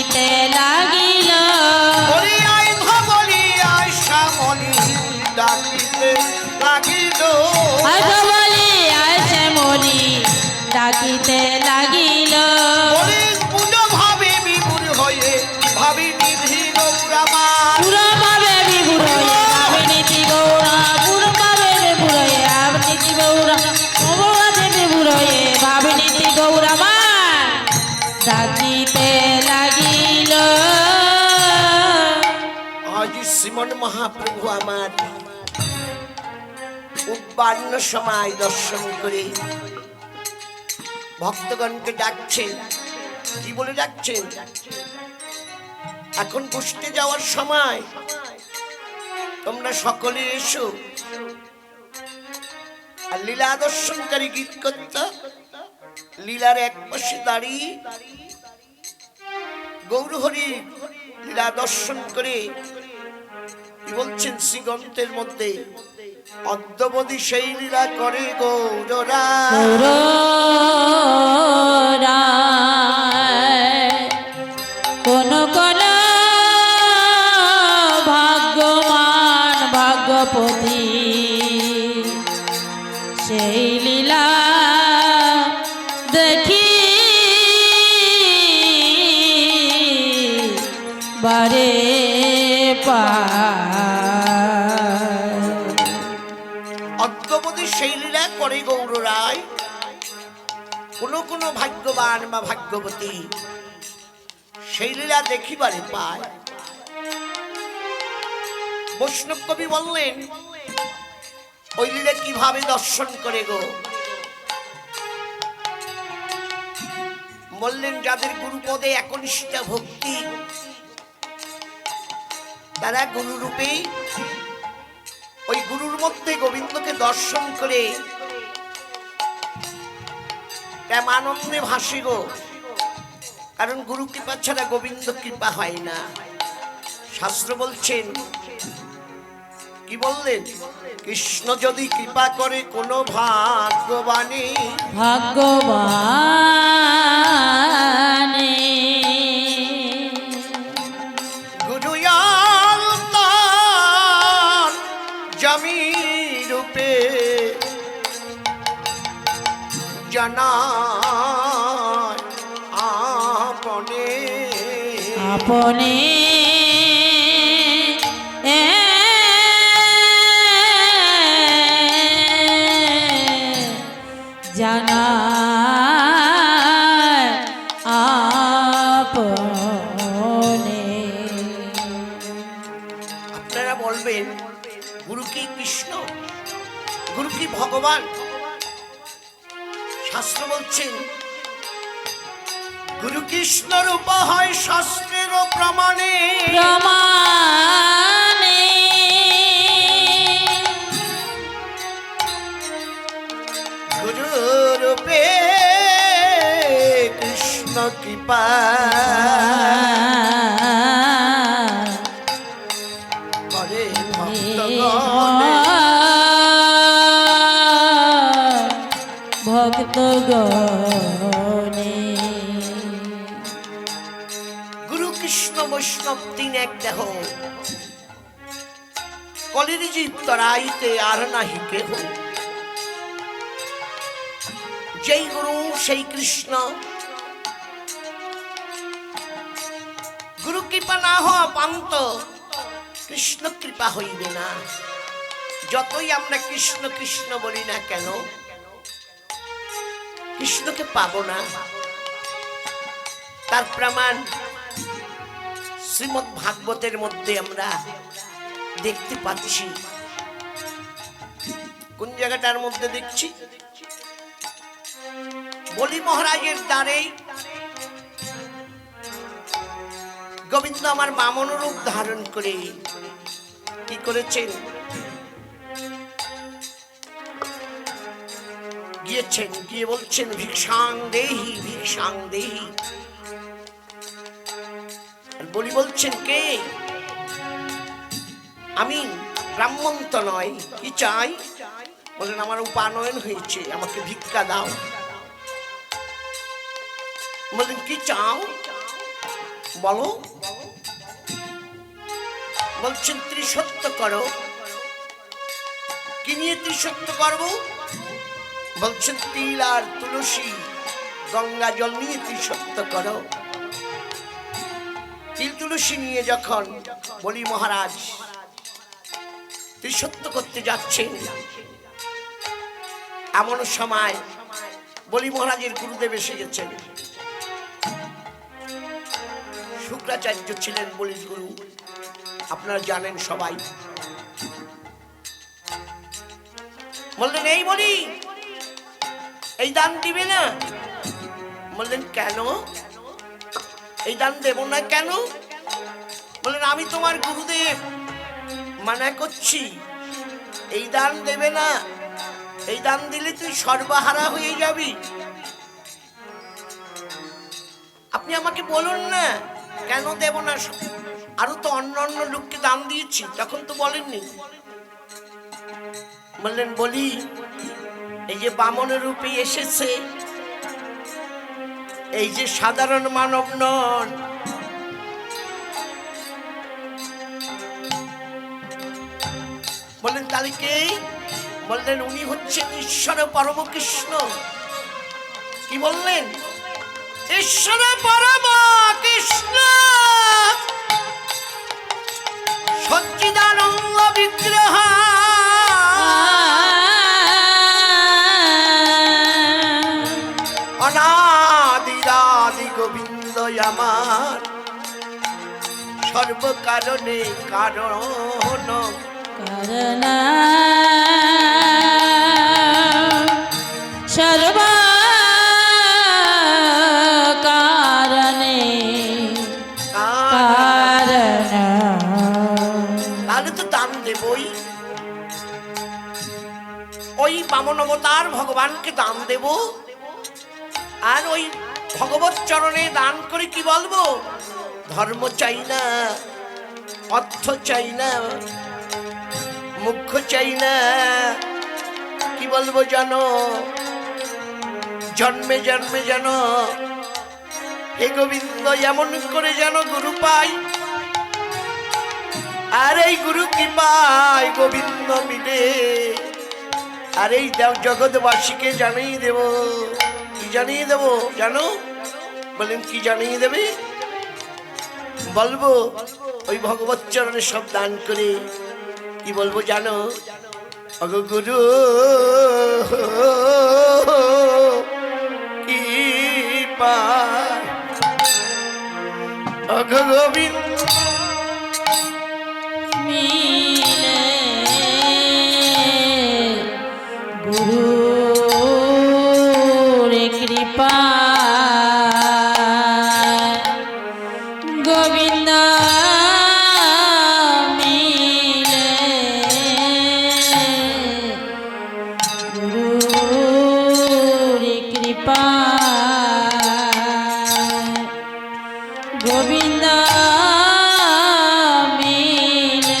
いて শ্রীমন মহাপ্রভু আমার। উৎপান্ন সময় দর্শন করে ভক্তগণকে ডাকছেন। কি বলে ডাকছেন? এখন বসতে যাওয়ার সময় তোমরা সকলে এসো। আর লীলা দর্শনকারী গীত কর্তা লীলার এক পাশে দাঁড়িয়ে গৌরহরি লীলা দর্শন করে বলছেন শ্রীগ্রন্থের মধ্যে? অদ্যবধি সেই লীলা করে গৌররা। কোন ভাগ্যপতি সেই লীলা দেখি বারে লীলা করে গৌররায় কোন কোন ভাগ্যবান বা ভাগ্যবতী সেই লীলা দেখিবারে পায়। বৈষ্ণব কবি বললেন, ওই লীলা কীভাবে দর্শন করে গো? বললেন, যাদের গুরুপদে একনিষ্ঠা ভক্তি, তারা গুরুরূপে ওই গুরুর মধ্যে গোবিন্দকে দর্শন করে কেম আনন্দে ভাসি গো কারণ গুরু কৃপা ছাড়া গোবিন্দ কৃপা হয় না। শাস্ত্র বলছেন কি বললেন? কৃষ্ণ যদি কৃপা করে কোনো ভাগ্যবাণী ভাগ্যবানে। গুরু তার জমি রূপে জানা আপনে। আপনে জানা আপনে। আপনারা বলবেন গুরু কি কৃষ্ণ? গুরু কি ভগবান? শাস্ত্র বলছেন গুরু কৃষ্ণ রূপ হয় শাস্ত্রের প্রমাণে। প্রমাণে। ভক্ত গুরু কৃষ্ণ বৈষ্ণব তিন এক দেহ। কলির তরাইতে আর নাহি কেহ। যেই গুরু, সেই কৃষ্ণ। গুরু কৃপা না হওয়া পান্ত, কৃষ্ণ কৃপা হইবে না। যতই আমরা কৃষ্ণ কৃষ্ণ বলি না কেন কৃষ্ণকে পাবো না। তার প্রমাণ শ্রীমৎ ভাগবতের মধ্যে আমরা দেখতে পাচ্ছি। কোন জায়গাটার মধ্যে দেখছি? বলি মহারাজের দ্বারেই গোবিন্দ আমার মামনরূপ ধারণ করে কি করেছেন? গিয়েছেন গিয়ে বলছেন? ভিক্ষাং দেহি ভিক্ষাং দেহি। বলি বলছেন কে? আমি ব্রাহ্মণ তো নয়, কি চাই? বলেন, আমার উপানয়ন হয়েছে, আমাকে ভিক্ষা দাও। বললেন কি চাও? বলো। বলছেন ত্রিসত্য করো। কি নিয়ে ত্রিসত্য করব? বলছেন, তিল আর তুলসী, গঙ্গা জল নিয়ে ত্রিসত্য করো। তিল তুলসী নিয়ে যখন বলি, মহারাজ ত্রিসত্য করতে যাচ্ছেন। এমন সময় বলি, মহারাজের গুরুদেব এসে গেছেন। শুক্রাচার্য ছিলেন বলির গুরু। আপনারা জানেন সবাই। বললেন, এই বলি এই দান দিবে না? বললেন, কেন? এই দান দেব না, কেন? বললেন, আমি তোমার গুরুদেব, মানা করছি। এই দান দেবে না। এই দান দিলে তুই সর্বহারা হয়ে যাবি। আপনি আমাকে বলুন না, কেন দেব না? আরও তো অন্য অন্য লোককে দান দিয়েছি, তখন তো বলেননি। বললেন, বলি এই যে বামন রূপে এসেছে, এই যে সাধারণ মানব নন, বললেন, তাহলে কে? বললেন, উনি হচ্ছেন ঈশ্বর পরম কৃষ্ণ কি বললেন? ঈশ্বর পরম কৃষ্ণ সচ্চিদানন্দ বিগ্রহ। সর্বকারণে কারণ কারণ। সর্ব কারণে কারণ। তাহলে তো দান দেবই। ওই বামন অবতার ভগবানকে দান দেব। আর ওই ভগবত চরণে দান করে কি বলব? ধর্ম চাই না, অর্থ চাই না, মুখ্য চাই না। কি বলব জানো? জন্মে জন্মে যেন হে গোবিন্দ, এমন করে যেন গুরু পাই। আর এই গুরু কি পায় গোবিন্দ মিলে। আর এই জগৎবাসীকে জানিয়ে দেব। কি জানিয়ে দেব? জানো? বলেন, কি জানিয়ে দেবে? বলব, ওই ভগবত চরণে সব দান করে, কি বলব জানো? অগ গুরু কি অগ গোবিন্দ। মিলে গোবিন্দ মিলে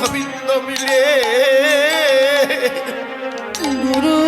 গোবিন্দ মিলে গুরু